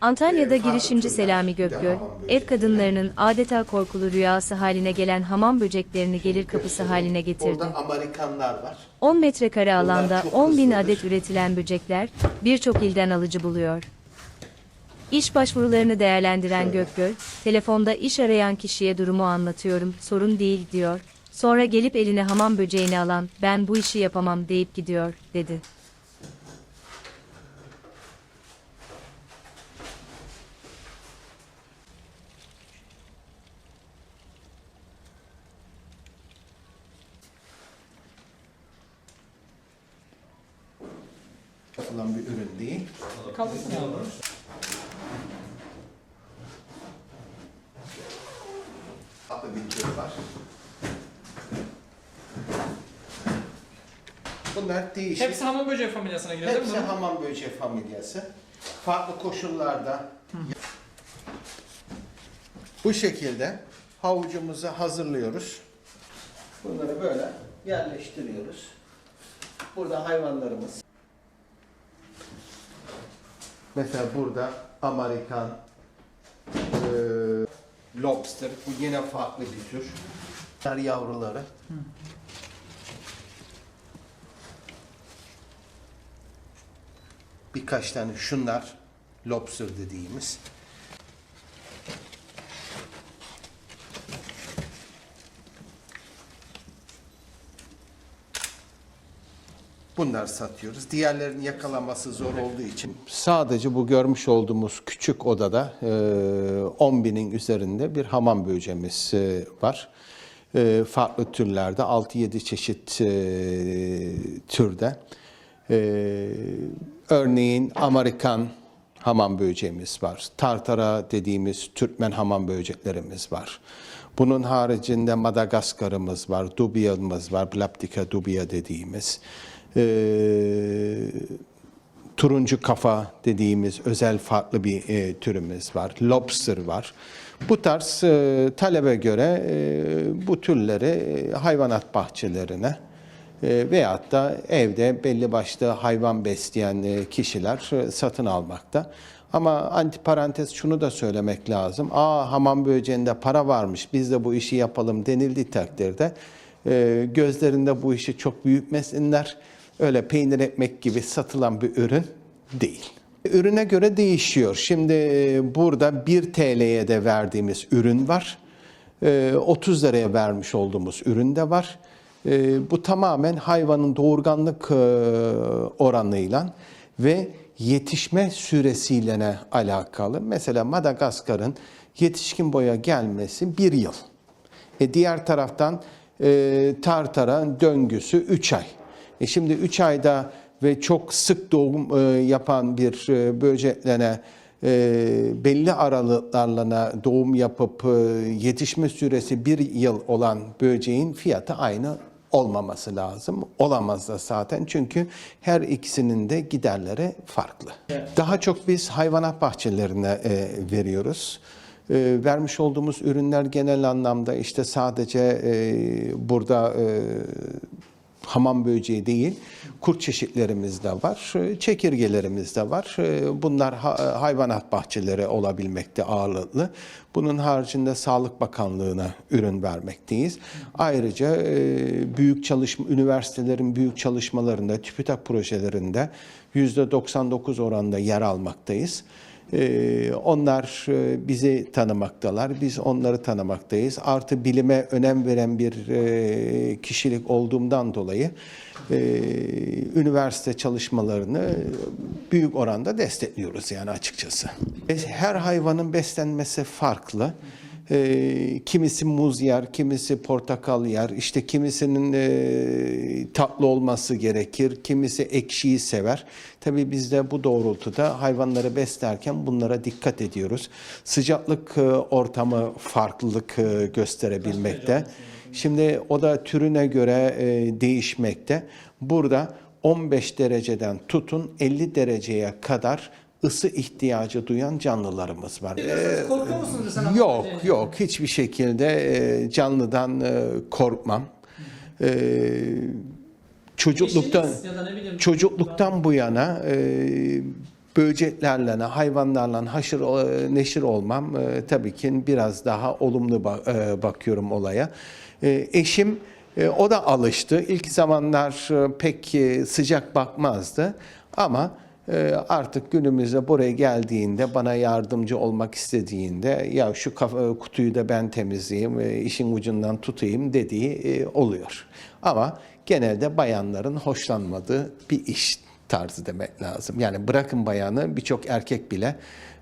Antalya'da girişimci Selami Gökgöl, ev kadınlarının adeta korkulu rüyası haline gelen hamam böceklerini gelir kapısı haline getirdi. Orada Amerikanlar var. 10 metrekare alanda çok 10 bin adet üretilen böcekler birçok ilden alıcı buluyor. İş başvurularını değerlendiren Gökgöl, telefonda iş arayan kişiye durumu anlatıyorum, sorun değil diyor. Sonra gelip eline hamam böceğini alan, ben bu işi yapamam deyip gidiyor, dedi. Yapılan bir ürün değil. Kaldırsın abi. Bir tür var. Bunlar değişik. Hepsi hamam böceği familyasına giriyor değil mi? Hepsi hamam böceği familyası. Farklı koşullarda. Bu şekilde havucumuzu hazırlıyoruz. Bunları böyle yerleştiriyoruz. Burada hayvanlarımız. Mesela burada Amerikan eee, lobster. Bu yine farklı bir tür. Bunlar yavruları. birkaç tane şunlar lobster dediğimiz. Bunlar satıyoruz. Diğerlerinin yakalaması zor olduğu için. Sadece bu görmüş olduğumuz küçük odada e, 10 binin üzerinde bir hamam böceğimiz e, var. E, farklı türlerde 6-7 çeşit e, türde. E, örneğin Amerikan hamam böceğimiz var. Tartara dediğimiz Türkmen hamam böceklerimiz var. Bunun haricinde Madagaskar'ımız var, Dubia'mız var, Blaptica dubia dediğimiz. Ee, turuncu kafa dediğimiz özel farklı bir e, türümüz var. Lobster var. Bu tarz e, talebe göre e, bu türleri e, hayvanat bahçelerine e, veyahut da evde belli başlı hayvan besleyen e, kişiler e, satın almakta. Ama antiparantez şunu da söylemek lazım. Aa hamam böceğinde para varmış biz de bu işi yapalım denildiği takdirde e, gözlerinde bu işi çok büyütmesinler. Öyle peynir ekmek gibi satılan bir ürün değil. Ürüne göre değişiyor. Şimdi e, burada 1 TL'ye de verdiğimiz ürün var. E, 30 liraya vermiş olduğumuz ürün de var. E, Bu tamamen hayvanın doğurganlık e, oranıyla ve yetişme süresiyle alakalı. Mesela Madagaskar'ın yetişkin boya gelmesi bir yıl. E diğer taraftan e, Tartara döngüsü 3 ay. E şimdi 3 ayda ve çok sık doğum e, yapan bir e, böceklere e, belli aralıklarla doğum yapıp e, yetişme süresi bir yıl olan böceğin fiyatı aynı olmaması lazım. Olamaz da zaten çünkü her ikisinin de giderleri farklı. Daha çok biz hayvanat bahçelerine e, veriyoruz. E, vermiş olduğumuz ürünler genel anlamda işte sadece e, burada e, hamam böceği değil, kurt çeşitlerimiz de var, e, çekirgelerimiz de var. E, Bunlar ha- hayvanat bahçeleri olabilmekte ağırlıklı. Bunun haricinde Sağlık Bakanlığı'na ürün vermekteyiz. Ayrıca e, büyük çalışma, üniversitelerin büyük çalışmalarında, TÜBİTAK projelerinde %99 oranda yer almaktayız. Ee, Onlar e, bizi tanımaktalar, biz onları tanımaktayız. Artı bilime önem veren bir e, kişilik olduğumdan dolayı e, üniversite çalışmalarını büyük oranda destekliyoruz yani açıkçası. Her hayvanın beslenmesi farklı. E, kimisi muz yer, kimisi portakal yer, işte kimisinin e, tatlı olması gerekir, kimisi ekşiyi sever. Tabii biz de bu doğrultuda hayvanları beslerken bunlara dikkat ediyoruz. Sıcaklık e, ortamı farklılık e, gösterebilmekte. Şimdi o da türüne göre e, değişmekte. Burada 15 dereceden tutun 50 dereceye kadar ısı ihtiyacı duyan canlılarımız var. Ee, korkuyor musunuz hamam Yok yok hiçbir şekilde e, canlıdan e, korkmam. E, çocukluktan bileyim- çocukluktan bu yana e, böceklerle, hayvanlarla haşır e, neşir olmam e, tabii ki biraz daha olumlu ba- e, bakıyorum olaya. E, eşim e, o da alıştı. İlk zamanlar e, pek e, sıcak bakmazdı ama artık günümüzde buraya geldiğinde bana yardımcı olmak istediğinde ya şu kafa, kutuyu da ben temizleyeyim, e, işin ucundan tutayım dediği e, oluyor. Ama genelde bayanların hoşlanmadığı bir iş tarzı demek lazım. Yani bırakın bayanı birçok erkek bile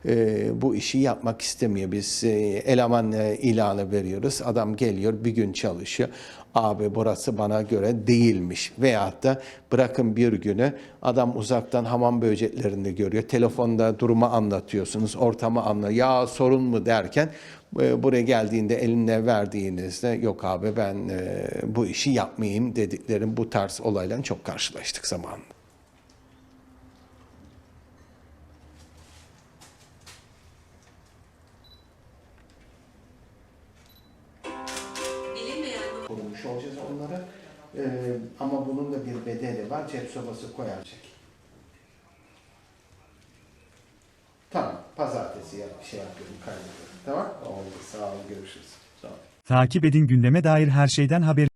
e, bu işi yapmak istemiyor. Biz e, eleman e, ilanı veriyoruz. Adam geliyor bir gün çalışıyor. Abi burası bana göre değilmiş. Veyahut da bırakın bir günü adam uzaktan hamam böceklerini görüyor. Telefonda durumu anlatıyorsunuz. Ortamı anla. Ya sorun mu derken e, buraya geldiğinde eline verdiğinizde yok abi ben e, bu işi yapmayayım dediklerim bu tarz olayla çok karşılaştık zamanında. Olacağız onlara. Ee, ama bunun da bir bedeli var. Cep sobası koyacak. Tamam. Pazartesi yap, şey yapıyorum, kaydediyorum. Tamam? Oldu. Sağ ol. Görüşürüz. Sağ ol. Takip edin gündeme dair her şeyden haber